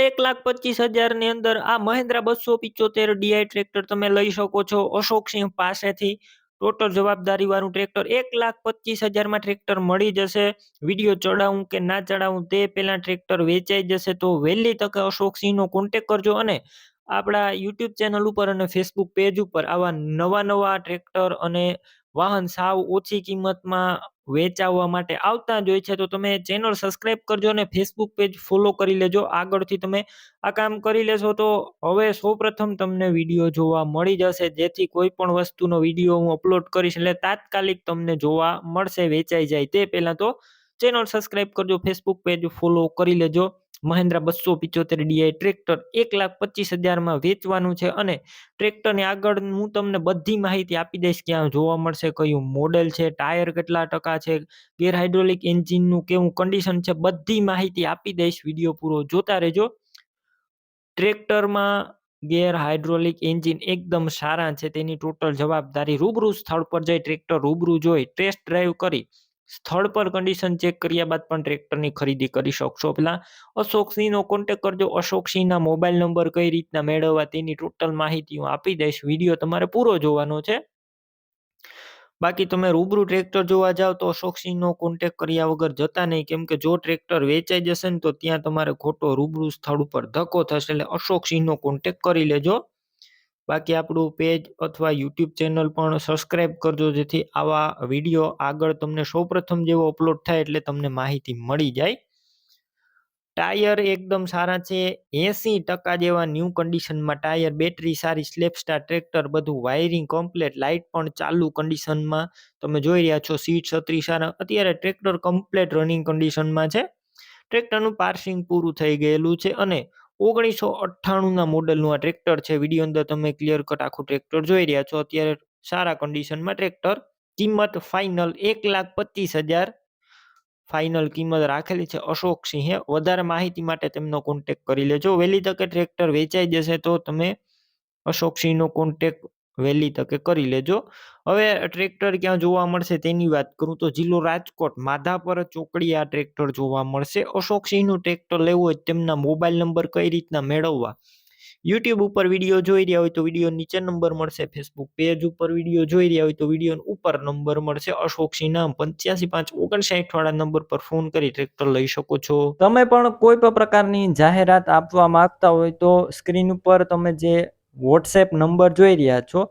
એક લાખ પચીસ હજારની અંદર આ મહિન્દ્રા બસો પિચોતેર ડીઆઈ ટ્રેક્ટર તમે લઈ શકો છો અશોકસિંહ પાસેથી. ટોટલ જવાબદારી વાળું ટ્રેક્ટર એક લાખ પચીસ હજારમાં ટ્રેક્ટર મળી જશે. વીડિયો ચડાવું કે ના ચડાવું તે પહેલાં ટ્રેક્ટર વેચાઈ જશે તો વહેલી તકે અશોકસિંહનો કોન્ટેક કરજો અને આપણા યુટ્યુબ ચેનલ ઉપર અને ફેસબુક પેજ ઉપર આવા નવા નવા ટ્રેક્ટર અને વાહન સાવ ઓછી કિંમતમાં વેચાવવા માટે આવતા જ હોય છે, તો તમે ચેનલ સબસ્ક્રાઈબ કરજો અને ફેસબુક પેજ ફોલો કરી લેજો. આગળથી તમે આ કામ કરી લેશો તો હવે સૌપ્રથમ તમને વીડિયો જોવા મળી જશે. જેથી કોઈ પણ વસ્તુનો વીડિયો હું અપલોડ કરીશ એટલે તાત્કાલિક તમને જોવા મળશે, વેચાઈ જાય તે પહેલાં તો ચેનલ સબસ્ક્રાઈબ કરજો ફેસબુક પેજ ફોલો કરી લેજો. મહેન્દ્રા બસો પિચોતેર ડીઆઈ ટ્રેક્ટર એક લાખ પચીસ હજારમાં વેચવાનું છે અને ટ્રેક્ટરની આગળ હું તમને બધી માહિતી આપી દઈશ ક્યાં જોવા મળશે, કયું મોડેલ છે ટાયર કેટલા ટકા છે, ગેર હાઇડ્રોલિક એન્જિનનું કેવું કન્ડિશન છે, બધી માહિતી આપી દઈશ વીડિયો પૂરો. જોતા રહેજો. ટ્રેક્ટરમાં ગેર હાઇડ્રોલિક એન્જિન એકદમ સારા છે, તેની ટોટલ જવાબદારી રૂબરૂ સ્થળ પર જઈ ટ્રેક્ટર રૂબરૂ જોઈ ટેસ્ટ ડ્રાઈવ કરી સ્થળ પર કન્ડિશન ચેક કર્યા બાદ પણ ટ્રેક્ટરની ખરીદી કરી શકશો. પેલા અશોકસિંહનો કોન્ટેક કરજો. અશોકસિંહના મોબાઈલ નંબર કઈ રીતના મેળવવા તેની ટોટલ માહિતી હું આપી દઈશ. વીડિયો તમારે પૂરો જોવાનો છે. બાકી તમે રૂબરૂ ટ્રેક્ટર જોવા જાવ તો અશોકસિંહનો કોન્ટેક કર્યા વગર જતા નહીં. કેમ કે જો ટ્રેક્ટર વેચાઈ જશે ને તો ત્યાં તમારે ખોટો રૂબરૂ સ્થળ ઉપર ધક્કો થશે. એટલે અશોકસિંહનો કોન્ટેક કરી લેજો. બાકી આપણું પેજ અથવા યુટ્યુબ ચેનલ પણ સબસ્ક્રાઈબ કરજો, જેથી આવા વીડિયો આગળ તમને સૌપ્રથમ જેવો અપલોડ થાય એટલે તમને માહિતી મળી જાય. ટાયર એકદમ સારા છે. એસી ટકા જેવા ન્યૂ કન્ડિશનમાં ટાયર બેટરી સારી સ્લેપસ્ટાર ટ્રેક્ટર બધું વાયરિંગ કમ્પ્લેટ લાઇટ પણ ચાલુ કન્ડિશનમાં તમે જોઈ રહ્યા છો સીટ છત્રી સારા. અત્યારે ટ્રેક્ટર કમ્પ્લેટ રનિંગ કન્ડિશનમાં છે. ટ્રેક્ટરનું પાર્સિંગ પૂરું થઈ ગયેલું છે અને ઓગણીસો અઠ્ઠાણુંના મોડલનું આ ટ્રેક્ટર છે. વીડિયો અંદર તમે ક્લિયર કટ આખું ટ્રેક્ટર જોઈ રહ્યા છો. અત્યારે સારા કન્ડિશનમાં ટ્રેક્ટર. કિંમત ફાઇનલ એક લાખ પચીસ હજાર ફાઇનલ કિંમત રાખેલી છે. અશોક સિંહે વધારે માહિતી માટે તેમનો કોન્ટેક કરી લેજો. વહેલી તકે ટ્રેક્ટર વેચાઈ જશે તો તમે અશોક સિંહનો કોન્ટેક વહેલી તકે કરી લેજો. હવે ટ્રેક્ટર ક્યાં જોવા મળશે તેની વાત કરું તો જિલ્લો રાજકોટ, માધાપર, ચોકડી આ ટ્રેક્ટર જોવા મળશે. અશોકસિંહનું ટ્રેક્ટર લેવું હોય તેમના મોબાઈલ નંબર કઈ રીતના મેળવવા? યુટ્યુબ ઉપર વીડિયો જોઈ રહ્યા હોય તો વીડિયો નીચે નંબર મળશે. ફેસબુક પેજ ઉપર વીડિયો જોઈ રહ્યા હોય તો વીડિયો ઉપર નંબર મળશે. અશોકસિંહ નામ પંચ્યાસી પાંચ ઓગણસાઠ વાળા નંબર પર ફોન કરી ટ્રેક્ટર લઈ શકો છો. તમે પણ કોઈ પણ પ્રકારની જાહેરાત આપવા માંગતા હોય તો સ્ક્રીન ઉપર તમે જે વોટ્સએપ નંબર જોઈ રહ્યા છો